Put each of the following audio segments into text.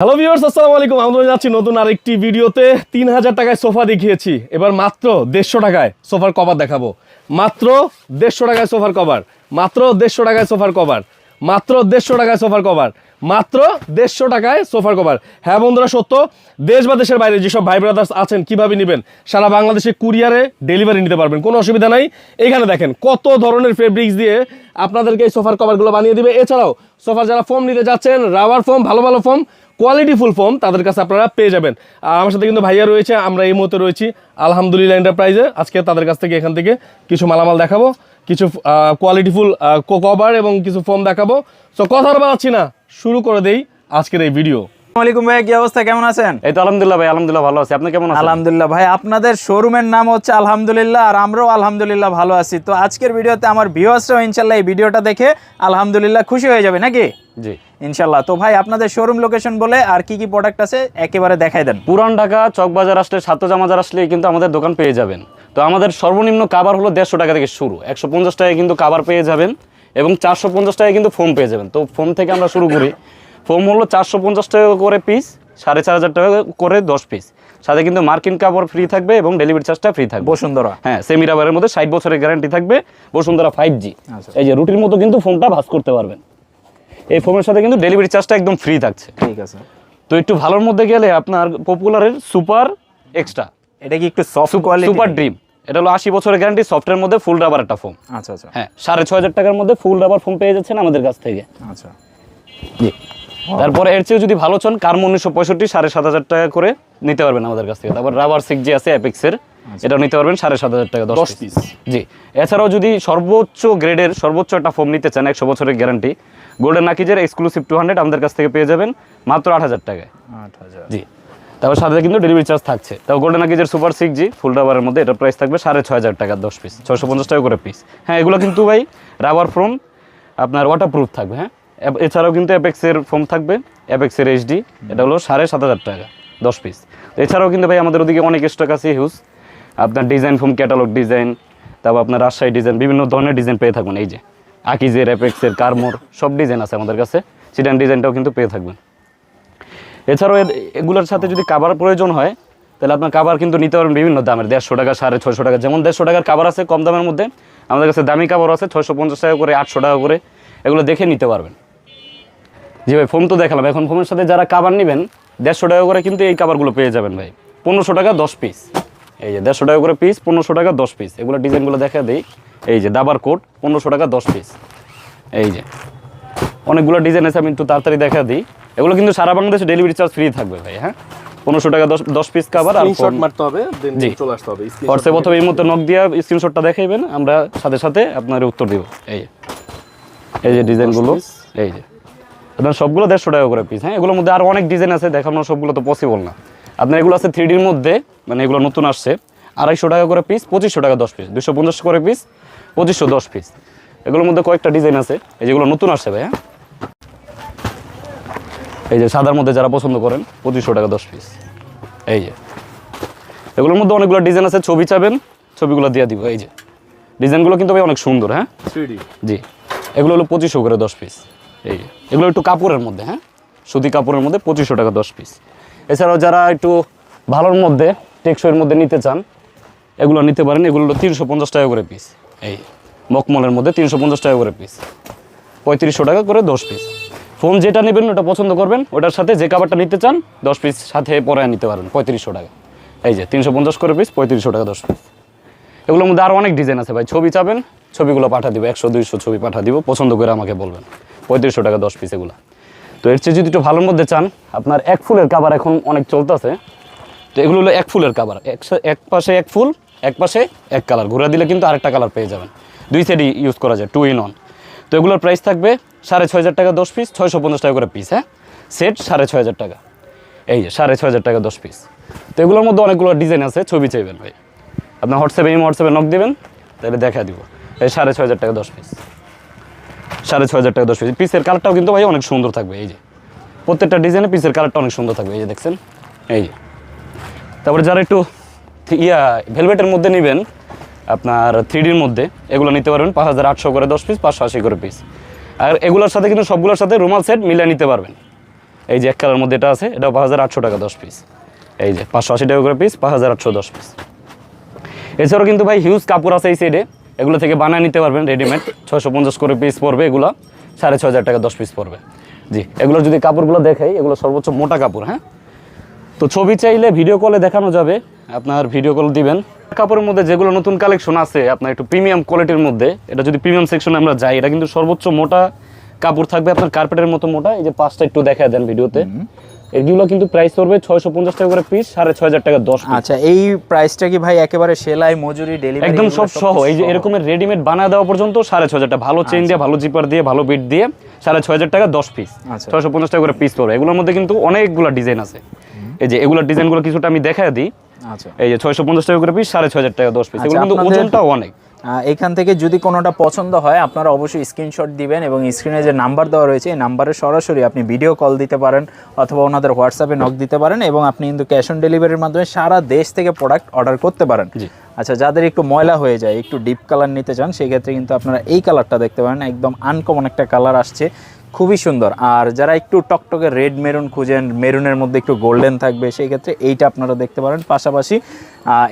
Hello viewers আসসালামু আলাইকুম। আমরা যাচ্ছি নতুন আরেকটি ভিডিওতে। তিন হাজার টাকায় সোফা দেখিয়েছি। এবার মাত্র দেড়শো টাকায় সোফার কভার দেখাবো। মাত্র দেড়শো টাকায় সোফার কভার মাত্র দেড়শো টাকায় সোফার কভার মাত্র দেড়শো টাকায় সোফার কভার মাত্র দেড়শো টাকায় সোফার কভার হ্যাঁ বন্ধুরা, সত্য। দেশ বা দেশের বাইরে যেসব ভাই ব্রাদার্স আছেন, কীভাবে নেবেন? সারা বাংলাদেশে কুরিয়ারে ডেলিভারি নিতে পারবেন। কোনো অসুবিধা নাই। এখানে দেখেন কত ধরনের ফেব্রিক্স দিয়ে আপনাদেরকে এই সোফার কভারগুলো বানিয়ে দিবে। এছাড়াও সোফার যারা ফোম নিতে যাচ্ছেন রাবার ফোম ভালো ভালো ফোম কোয়ালিটি ফুল ফোম তাদের কাছে আপনারা পেয়ে যাবেন। আর আমার সাথে কিন্তু ভাইয়া রয়েছে, আমরা এই মুহূর্তে রয়েছি আলহামদুলিল্লাহ এন্টারপ্রাইজে আজকে তাদের কাছ থেকে এখান থেকে কিছু মালামাল দেখাবো, কিছু কোয়ালিটিফুল কভার এবং কিছু ফোম দেখাবো। সো কথা বাড়াচ্ছি না, শুরু করে দেই আজকের এই ভিডিও আসসালামাইকুম ভাই কি অবস্থা? কেমন আছেন? এই তো আলহামদুলিল্লাহ ভাই আলহামদুলিল্লাহ ভালো আছি। আপনি কেমন আছেন? আলহামদুলিল্লাহ ভাই আপনাদের শোরুমের নাম হচ্ছে আলহামদুলিল্লাহ আর আমরাও আলহামদুলিল্লাহ ভালো আছি। তো আজকের ভিডিওতে আমার ভিউয়ার্সরাও ইনশাল্লাহ এই ভিডিওটা দেখে আলহামদুলিল্লাহ খুশি হয়ে যাবে নাকি? জি। ইনশাল্লাহ। তো ভাই আপনাদের শোরুম লোকেশন বলে আর কি কি প্রোডাক্ট আছে একেবারে দেখাই দেন। পুরান ঢাকা চকবাজার আসলে সাতজামাজার আসলে কিন্তু আমাদের দোকান পেয়ে যাবেন। তো আমাদের সর্বনিম্ন কাবার হলো দেড়শো টাকা থেকে শুরু। একশো পঞ্চাশ টাকায় কিন্তু কাবার পেয়ে যাবেন এবং চারশো পঞ্চাশ টাকায় কিন্তু ফোম পেয়ে যাবেন। তো ফোম থেকে আমরা শুরু করি। ফোম হলো চারশো পঞ্চাশ টাকা করে পিস সাড়ে চার হাজার টাকা করে দশ পিস সাথে কিন্তু মার্কিন কাপড় ফ্রি থাকবে এবং ডেলিভারি চার্জটা ফ্রি থাকবে। বসুন্ধরা। হ্যাঁ সেমি রাবারের মধ্যে ষাট বছরের গ্যারান্টি থাকবে বসুন্ধরা ফাইভ জি আচ্ছা। এই যে রুটির মতো কিন্তু ফোনটা ভাস করতে পারবেন। এই ফোমের সাথে কিন্তু ডেলিভারি চার্জটা একদম ফ্রি থাকছে। ঠিক আছে। তো একটু ভালোর মধ্যে গেলে আপনার পপুলারের সুপার এক্সট্রা এটা কি একটু সফট কোয়ালিটি সুপার ড্রিম এটা হলো আশি বছরের গ্যারান্টি সফটের মধ্যে ফুল রাবার একটা ফোন আচ্ছা আচ্ছা। হ্যাঁ সাড়ে ছ হাজার টাকার মধ্যে ফুল রাবার ফোন পেয়ে যাচ্ছেন আমাদের কাছ থেকে। আচ্ছা। জি। তারপরে এর চেয়েও যদি ভালো চান কার্ম উনিশশো পঁয়ষট্টি সাড়ে সাত হাজার টাকা করে নিতে পারবেন আমাদের কাছ থেকে। তারপর রাবার সিক যে আছে অ্যাপেক্সের এটাও নিতে পারবেন সাড়ে সাত হাজার টাকা দশ পিস জি। এছাড়াও যদি সর্বোচ্চ গ্রেডের সর্বোচ্চ একটা ফোম নিতে চান একশো বছরের গ্যারান্টি গোল্ডেন নাকিজের এক্সক্লুসিভ টু হান্ড্রেড আমাদের কাছ থেকে পেয়ে যাবেন মাত্র আট হাজার টাকায়। আট হাজার। জি। তারপর সাথে কিন্তু ডেলিভারি চার্জ থাকছে। তাও গোল্ডেন আগেজের সুপার সিক্স জি ফুল রাবারের মধ্যে এটার প্রাইস থাকবে সাড়ে ছয় হাজার টাকা দশ পিস ছশো পঞ্চাশ টাকা করে পিস হ্যাঁ এগুলো কিন্তু ভাই রাবার ফোম আপনার ওয়াটার প্রুফ থাকবে হ্যাঁ? এছাড়াও কিন্তু অ্যাপেক্সের ফোম থাকবে অ্যাপেক্সের এইচডি এটা হলো সাড়ে সাত হাজার টাকা, দশ পিস এছাড়াও কিন্তু ভাই আমাদের ওদিকে অনেক স্টক আছে হিউজ আপনার ডিজাইন ফোম ক্যাটালগ ডিজাইন তারপর আপনার রাজশাহী ডিজাইন বিভিন্ন ধরনের ডিজাইন পেয়ে থাকবেন, এই যে আকিজের অ্যাপেক্সের কারমোর সব ডিজাইন আছে আমাদের কাছে সিডান ডিজাইনটাও কিন্তু পেয়ে থাকবেন। এছাড়াও এগুলোর সাথে যদি কাবার প্রয়োজন হয়, তাহলে আপনার কাবার কিন্তু নিতে পারবেন বিভিন্ন দামের, দেড়শো টাকা, সাড়ে ছয়শো টাকা, যেমন দেড়শো টাকার কাবার আছে কম দামের মধ্যে, আমাদের কাছে দামি কাবার আছে ছয়শো পঞ্চাশ টাকা করে, আটশো টাকা করে, এগুলো দেখে নিতে পারবেন। জি ভাই ফোন তো দেখালাম। এখন ফোনের সাথে যারা কাবার নেবেন দেড়শো টাকা করে কিন্তু এই কাবারগুলো পেয়ে যাবেন ভাই। পনেরোশো টাকা দশ পিস এই যে দেড়শো টাকা করে পিস পনেরোশো টাকা দশ পিস এগুলো ডিজাইনগুলো দেখা দিই। এই যে দাবার কোট পনেরোশো টাকা দশ পিস এই যে অনেকগুলো ডিজাইন আছে আমি একটু তাড়াতাড়ি দেখা দিই। এগুলো কিন্তু সারা বাংলাদেশে ডেলিভারি চার্জ ফ্রি থাকবে ভাই হ্যাঁ? পনেরোশো টাকা দশ দশ পিস কাবার আর স্ক্রিনশট মারতে হবে জি। চলে আসতে হবে হোয়াটসঅ্যাপ অথবা এই মতো নক দিয়ে স্ক্রিনশটটা দেখাইবেন আমরা সাথে সাথে আপনার উত্তর দিব। এই যে। এই যে ডিজাইনগুলো এই যে। আপনার সবগুলো দেড়শো টাকা করে পিস হ্যাঁ? এগুলোর মধ্যে আরও অনেক ডিজাইন আছে দেখানো সবগুলো তো পসিবল না। আপনার এগুলো আছে থ্রি ডির মধ্যে মানে এগুলো নতুন আসছে আড়াইশো টাকা করে পিস পঁচিশশো টাকা দশ পিস দুশো পঞ্চাশ করে পিস পঁচিশশো দশ পিস এগুলোর মধ্যে কয়েকটা ডিজাইন আছে এই যেগুলো নতুন আসছে ভাই হ্যাঁ? এই যে সাদার মধ্যে যারা পছন্দ করেন পঁচিশশো টাকা দশ পিস এই যে। এগুলোর মধ্যে অনেকগুলো ডিজাইন আছে ছবি চাবেন ছবিগুলো দিয়ে দিব এই যে। ডিজাইনগুলো কিন্তু ভাই অনেক সুন্দর হ্যাঁ? জি। এগুলো হলো পঁচিশশো করে দশ পিস এই, এগুলো একটু কাপড়ের মধ্যে হ্যাঁ? সুতি কাপড়ের মধ্যে পঁচিশশো টাকা দশ পিস এছাড়াও যারা একটু ভালোর মধ্যে, টেকসইয়ের মধ্যে নিতে চান, এগুলো নিতে পারেন। এগুলো তিনশো পঞ্চাশ টাকা করে পিস এই, মকমলের মধ্যে তিনশো পঞ্চাশ টাকা করে পিস পঁয়ত্রিশশো টাকা করে দশ পিস ফোন যেটা নেবেন, ওটা পছন্দ করবেন, ওটার সাথে যে কাবারটা নিতে চান, দশ পিস সাথে পরে নিতে পারেন, পঁয়ত্রিশশো টাকা। এই যে, তিনশো পঞ্চাশ করে পিস পঁয়ত্রিশশো টাকা দশ পিস এগুলোর মধ্যে আরও অনেক ডিজাইন আছে ভাই। ছবি চাবেন, ছবিগুলো পাঠা দিব, একশো, দুইশো ছবি পাঠা দিব, পছন্দ করে আমাকে বলবেন। পঁয়ত্রিশশো টাকা দশ পিস এগুলো। তো এর চেয়ে যদি একটু ভালোর মধ্যে চান, আপনার এক ফুলের কাবার এখন অনেক চলতেছে। তো এগুলো হলো এক ফুলের কাবার এক পাশে এক ফুল, এক পাশে এক কালার ঘুরে দিলে কিন্তু আরেকটা কালার পেয়ে যাবেন। দুই সাইডই ইউজ করা যায় টু ইন অন তো এগুলোর প্রাইস থাকবে সাড়ে ছয় হাজার টাকা দশ পিস ছয়শো পঞ্চাশ টাকা করে পিস হ্যাঁ? সেট সাড়ে ছয় হাজার টাকা। এই যে, সাড়ে ছয় হাজার টাকা দশ পিস তো এগুলোর মধ্যে অনেকগুলো ডিজাইন আছে, ছবি চাইবেন ভাই। আপনার হোয়াটসঅ্যাপে, এই হোয়াটসঅ্যাপে নক দেবেন, তাহলে দেখা দিব। এই সাড়ে ছয় হাজার টাকা দশ পিস সাড়ে ছয় হাজার টাকা দশ পিস পিসের কালারটাও কিন্তু ভাই অনেক সুন্দর থাকবে, এই যে। প্রত্যেকটা ডিজাইনে পিসের কালারটা অনেক সুন্দর থাকবে, এই যে দেখছেন? এই যে। তারপরে যারা একটু ইয়া ভেলভেটের মধ্যে নেবেন, আপনার থ্রিডির মধ্যে, এগুলো নিতে পারবেন পাঁচ হাজার আটশো করে দশ পিস পাঁচশো আশি করে পিস আর এগুলোর সাথে কিন্তু সবগুলোর সাথে রুমাল সেট মিলিয়ে নিতে পারবেন। এই যে এক কালার মধ্যে এটা আছে, এটাও পাঁচ হাজার আটশো টাকা দশ পিস এই যে, পাঁচশো আশি টাকা করে পিস পাঁচ হাজার আটশো দশ পিস এছাড়াও কিন্তু ভাই হিউজ কাপড় আছে এই সাইডে এগুলো থেকে বানিয়ে নিতে পারবেন রেডিমেড ছয়শো পঞ্চাশ করে পিস পড়বে এগুলো। সাড়ে ছ হাজার টাকা দশ পিস পড়বে। জি, এগুলো যদি কাপড়গুলো দেখাই, এগুলো সর্বোচ্চ মোটা কাপড় হ্যাঁ? তো ছবি চাইলে ভিডিও কলে দেখানো যাবে। আপনার ভিডিও কল দিবেন। কাপড়ের মধ্যে যেগুলো নতুন কালেকশন আছে, আপনার একটু প্রিমিয়াম কোয়ালিটির মধ্যে, এটা যদি প্রিমিয়াম সেকশনে আমরা যাই, এটা কিন্তু সর্বোচ্চ মোটা কাপড় থাকবে আপনার কার্পেটের মতো মোটা। এই যে পাঁচটা একটু দেখা দেন ভিডিওতে এগুলো কিন্তু প্রাইস পড়বে ছয়শো পঞ্চাশ টাকা করে পিস সাড়ে ছয় হাজার টাকা দশ। আচ্ছা এই প্রাইসটা কি ভাই একেবারে সেলাই মজুরি ডেলিভারি একদম সব সহ এই যে এরকমের রেডিমেড বানায় দেওয়া পর্যন্ত সাড়ে ছয় হাজার টাকা ভালো চেন দিয়ে ভালো জিপার দিয়ে ভালো বিট দিয়ে সাড়ে ছয় হাজার টাকা দশ পিস আচ্ছা। ছয়শো পঞ্চাশ টাকা করে পিস পড়বে এগুলোর মধ্যে কিন্তু অনেকগুলো ডিজাইন আছে। এই যে এগুলোর ডিজাইনগুলো কিছুটা আমি দেখাই দিই। আচ্ছা। এই যে ছয়শো পঞ্চাশ টাকা করে পিস সাড়ে ছয় হাজার টাকা দশ পিস আচ্ছা, এগুলো কিন্তু ওজনটাও অনেক। এখান থেকে যদি কোনোটা পছন্দ হয় আপনারা অবশ্যই স্ক্রিনশট দিবেন এবং স্ক্রিনে যে নাম্বার দেওয়া রয়েছে এই নাম্বারে সরাসরি আপনি ভিডিও কল দিতে পারেন অথবা ওনাদের হোয়াটসঅ্যাপে নক দিতে পারেন এবং আপনি কিন্তু ক্যাশ অন ডেলিভারির মাধ্যমে সারা দেশ থেকে প্রোডাক্ট অর্ডার করতে পারেন। আচ্ছা যাদের একটু ময়লা হয়ে যায় একটু ডিপ কালার নিতে চান সেক্ষেত্রে কিন্তু আপনারা এই কালারটা দেখতে পারেন। একদম আনকমন একটা কালার আসছে। খুবই সুন্দর। আর যারা একটু টকটকে রেড মেরুন খুঁজেন মেরুনের মধ্যে একটু গোল্ডেন থাকবে সেই ক্ষেত্রে এইটা আপনারা দেখতে পারেন। পাশাপাশি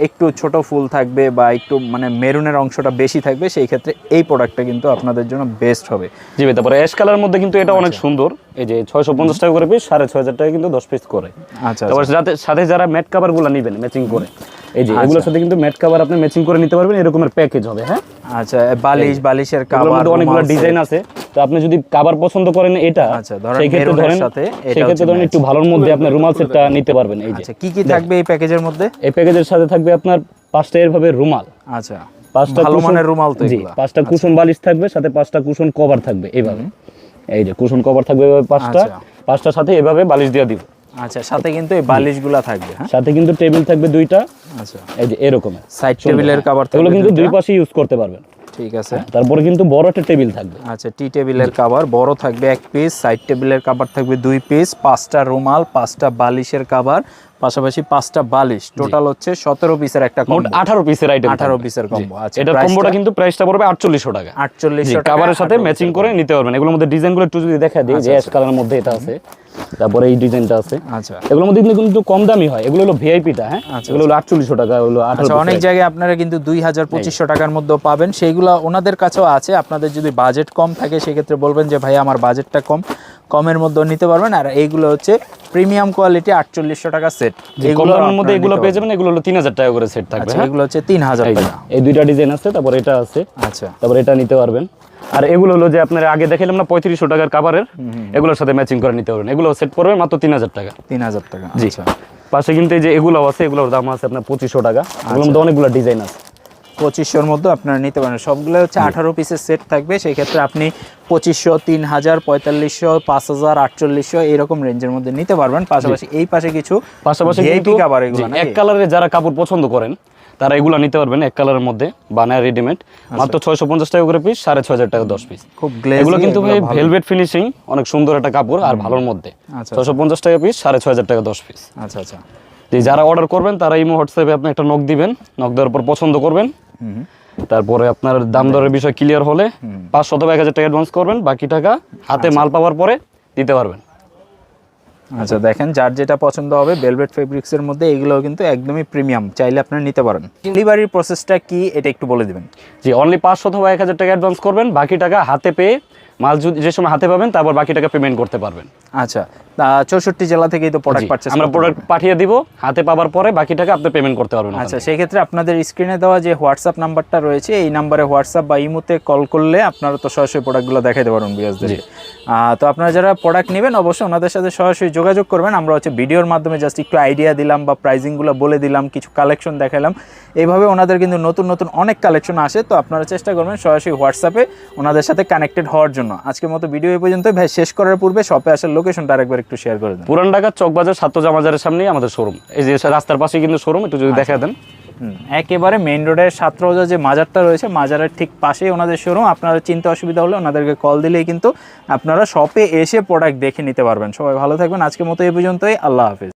একটু ছোট ফুল থাকবে বা একটু মানে মেরুনের অংশটা বেশি থাকবে সেই ক্ষেত্রে এই প্রোডাক্টটা কিন্তু আপনাদের জন্য বেস্ট হবে। জি ভাই তারপরে অ্যাশ কালার মধ্যে কিন্তু এটা অনেক আচ্ছা। সুন্দর। এই যে ছয়শো পঞ্চাশ টাকা করে পিস সাড়ে ছয় হাজার টাকা কিন্তু দশ পিস করে। আচ্ছা তারপর সাথে যারা ম্যাট কাভারগুলো নেবেন ম্যাচিং করে এই যে এগুলোর সাথে কিন্তু ম্যাট কাভার আপনি ম্যাচিং করে নিতে পারবেন এরকমের প্যাকেজ হবে হ্যাঁ? আচ্ছা বালিশ বালিশের কাভার অনেকগুলো ডিজাইন আছে। তো আপনি যদি কাভার পছন্দ করেন এটা আচ্ছা, ধরেন ধরেন একটু ভালোর মধ্যে আপনি রুমাল সেটটা নিতে পারবেন এই যে। আচ্ছা কি কি থাকবে এই প্যাকেজের মধ্যে? এই প্যাকেজের সাথে থাকবে আপনার পাঁচটা এরভাবে রুমাল। আচ্ছা পাঁচটা ভালো মানের রুমাল তো জি পাঁচটা কুশন বালিশ থাকবে সাথে পাঁচটা কুশন কভার থাকবে এইভাবে এই যে কুশন কভার থাকবে পাঁচটা। আচ্ছা। পাঁচটার সাথে এভাবে বালিশ দিয়ে দিব। আচ্ছা সাথে কিন্তু এই বালিশগুলা থাকবে হ্যাঁ? সাথে কিন্তু টেবিল থাকবে দুইটা। আচ্ছা। এই যে এরকমের সাইড টেবিলের কাভার থাকবে কিন্তু দুই পাশে ইউজ করতে পারবেন। ঠিক আছে। তারপরে কিন্তু বড় একটা টেবিল থাকবে। আচ্ছা টি টেবিলের কাভার বড় থাকবে এক পিস সাইড টেবিলের কাভার থাকবে দুই পিস পাঁচটা রুমাল পাঁচটা বালিশের কাভার পাশাপাশি পাঁচটা বালিশ। টোটাল হচ্ছে সতেরো পিসের একটা কম্বো আঠারো পিসের আইটেম 18 পিসের combo, আচ্ছা, এটার কম্বোটা? কিন্তু প্রাইসটা পড়বে আটচল্লিশশো টাকা। আটচল্লিশশো কাভারের সাথে ম্যাচিং করে নিতে পারবেন। এগুলোর মধ্যে ডিজাইনগুলো একটু যদি দেখা দিই যে অ্যাশ কালারের মধ্যে এটা আছে। তারপরে এই ডিজাইনটা আছে। আচ্ছা। এগুলোর মধ্যে কিন্তু কম দামি হয়। এগুলো হলো ভিআইপিটা হ্যাঁ? এগুলো হলো আটচল্লিশশো টাকা হলো আচ্ছা অনেক জায়গায় আপনারা কিন্তু দুই হাজার পঁচিশশো টাকার মধ্যেও পাবেন। সেইগুলো ওনাদের কাছেও আছে। আপনাদের যদি বাজেট কম থাকে সেক্ষেত্রে বলবেন যে ভাই আমার বাজেটটা কম। কমের মধ্যে নিতে পারবেন। আর এইগুলো হচ্ছে প্রিমিয়াম কোয়ালিটি আটচল্লিশশো টাকা সেট দামের মধ্যে এগুলো পেয়ে যাবেন এগুলো হলো তিন হাজার টাকা করে সেট থাকবে আচ্ছা হ্যাঁ? এগুলো হচ্ছে তিন হাজার টাকা। এই দুইটা ডিজাইন আছে তারপর এটা আছে। আচ্ছা। তারপর এটা নিতে পারবেন। আর এগুলো হলো যে আপনার আগে দেখালাম না পঁয়ত্রিশশো টাকার কাভারের এগুলোর সাথে ম্যাচিং করে নিতে পারবেন। এগুলো সেট পড়বে মাত্র তিন হাজার টাকা। তিন হাজার টাকা জি। আচ্ছা। পাশে কিন্তু এই যে এগুলো আছে এগুলোর দাম আছে আপনার পঁচিশশো টাকা। এগুলোর মধ্যে অনেকগুলো ডিজাইন আছে। পঁচিশশোর মধ্যে আপনারা নিতে পারেন। সবগুলো হচ্ছে আঠারো পিসের সেট থাকবে। সেই ক্ষেত্রে আপনি পঁচিশশো তিন হাজার পঁয়তাল্লিশশো পাঁচ হাজার আটচল্লিশশো এইরকম রেঞ্জের মধ্যে নিতে পারবেন। পাশাপাশি এই পাশে কিছু পাশাপাশি cover এগুলো এক নাকি? কালারের যারা কাপড় পছন্দ করেন তারা এগুলো নিতে পারবেন এক কালারের মধ্যে বানায় রেডিমেড মাত্র ছয়শো পঞ্চাশ টাকা করে পিস সাড়ে ছয় হাজার টাকা দশ পিস খুব এগুলো কিন্তু ভাই ভেলভেট ফিনিশিং অনেক সুন্দর একটা কাপড় আর ভালোর মধ্যে। আচ্ছা। ছয়শো পঞ্চাশ টাকা পিস সাড়ে ছয় হাজার টাকা দশ পিস আচ্ছা আচ্ছা। যে যারা অর্ডার করবেন তারা ইমো হোয়াটসঅ্যাপে আপনি একটা নক দিবেন। নক দেওয়ার পর পছন্দ করবেন। তারপরে আপনার দাম দরের বিষয় ক্লিয়ার হলে পাঁচশো অথবা এক হাজার টাকা অ্যাডভান্স করবেন বাকি টাকা হাতে মাল পাওয়ার পরে দিতে পারবেন। আচ্ছা দেখেন যার যেটা পছন্দ হবে বেলভেট ফেব্রিক্সের মধ্যে এগুলোও কিন্তু একদমই প্রিমিয়াম চাইলে আপনারা নিতে পারেন। ডেলিভারির প্রসেসটা কি এটা একটু বলে দিবেন। জি অনলি পাঁচশো বা এক হাজার টাকা অ্যাডভান্স করবেন বাকি টাকা হাতে পেয়ে মাল যে সময় হাতে পাবেন তারপর বাকি টাকা পেমেন্ট করতে পারবেন। আচ্ছা চৌষট্টি জেলা থেকেই তো প্রোডাক্ট পারচেস আমরা প্রোডাক্ট পাঠিয়ে দিব হাতে পাওয়ার পরে বাকি টাকা আপনি পেমেন্ট করতে পারবেন আচ্ছা সেই ক্ষেত্রে আপনাদের স্ক্রিনে দেওয়া যে হোয়াটসঅ্যাপ নাম্বারটা রয়েছে এই নাম্বারে হোয়াটসঅ্যাপ বা ইমোতে কল করলে আপনারা তো সরাসরি প্রোডাক্টগুলো দেখাতে পারবেন বিয়াসদের তো আপনারা যারা প্রোডাক্ট নেবেন অবশ্যই ওনাদের সাথে সরাসরি যোগাযোগ করবেন। আমরা হচ্ছে ভিডিওর মাধ্যমে জাস্ট একটু আইডিয়া দিলাম বা প্রাইজিংগুলো বলে দিলাম কিছু কালেকশন দেখালাম। এইভাবে ওনাদের কিন্তু নতুন নতুন অনেক কালেকশন আসে তো আপনারা চেষ্টা করবেন সরাসরি হোয়াটসঅ্যাপে ওনাদের সাথে কানেক্টেড হওয়ার জন্য। আজকের মতো ভিডিও এই পর্যন্ত ভাই শেষ করার পূর্বে শপে আসার লোকেশনটা আরেকবার একটু শেয়ার করে দেন। পুরান ঢাকার চকবাজার সাতজা মাজারের সামনেই আমাদের শোরুম এই যে রাস্তার পাশে কিন্তু শোরুম একটু যদি দেখা দেন। হুম, একেবারে মেইন রোডের সাতরোজা যে মাজারটা রয়েছে মাজারের ঠিক পাশেই ওনাদের শোরুম আপনারা চিন্তা অসুবিধা হলে ওনাদেরকে কল দিলেই কিন্তু আপনারা শপে এসে প্রোডাক্ট দেখে নিতে পারবেন। সবাই ভালো থাকবেন। আজকের মতো এই পর্যন্তই। আল্লাহ হাফিজ।